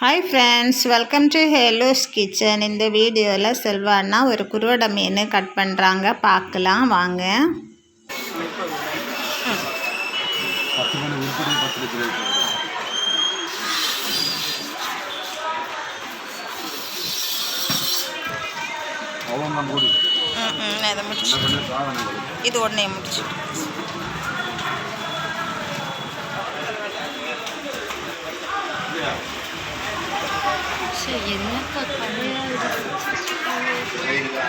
Hi friends welcome to ஹேலோஸ் kitchen இந்த வீடியோவில் செல்வானா ஒரு குருவடை மீன் கட் பண்ணுறாங்க பார்க்கலாம் வாங்க. பத்து மணி உருப்படி பத்து லிட்டர் இருக்கு. அவ்வளோ நம்ம கூட இதை என்ன பண்ணி சாதனை கொடுக்கும் இது உடனே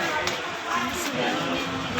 முடிச்சு என்னக்கா கடையா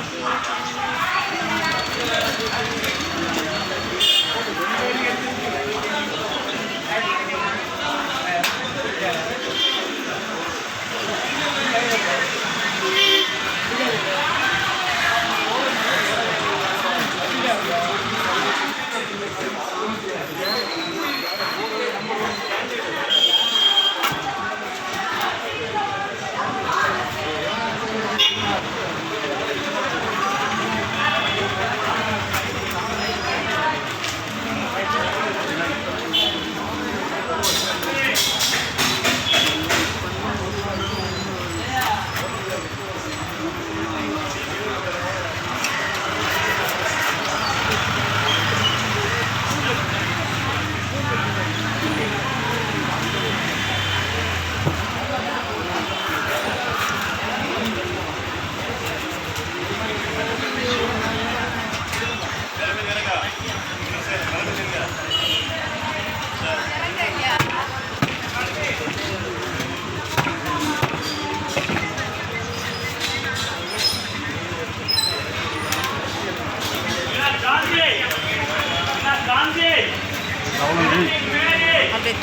அப்படியே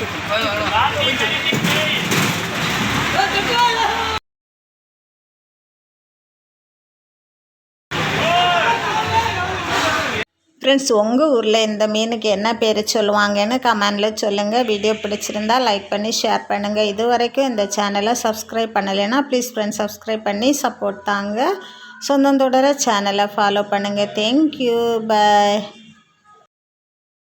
ஃப்ரெண்ட்ஸ் உங்கள் ஊரில் இந்த மீனுக்கு என்ன பேர் சொல்லுவாங்கன்னு கமெண்டில் சொல்லுங்கள் வீடியோ பிடிச்சிருந்தா லைக் பண்ணி ஷேர் பண்ணுங்கள் இது வரைக்கும் இந்த சேனலை சப்ஸ்கிரைப் பண்ணலைன்னா ப்ளீஸ் ஃப்ரெண்ட்ஸ் சப்ஸ்கிரைப் பண்ணி சப்போர்ட் தாங்க. சொந்தம் தொடர சேனலை ஃபாலோ பண்ணுங்கள் தேங்க்யூ பாய்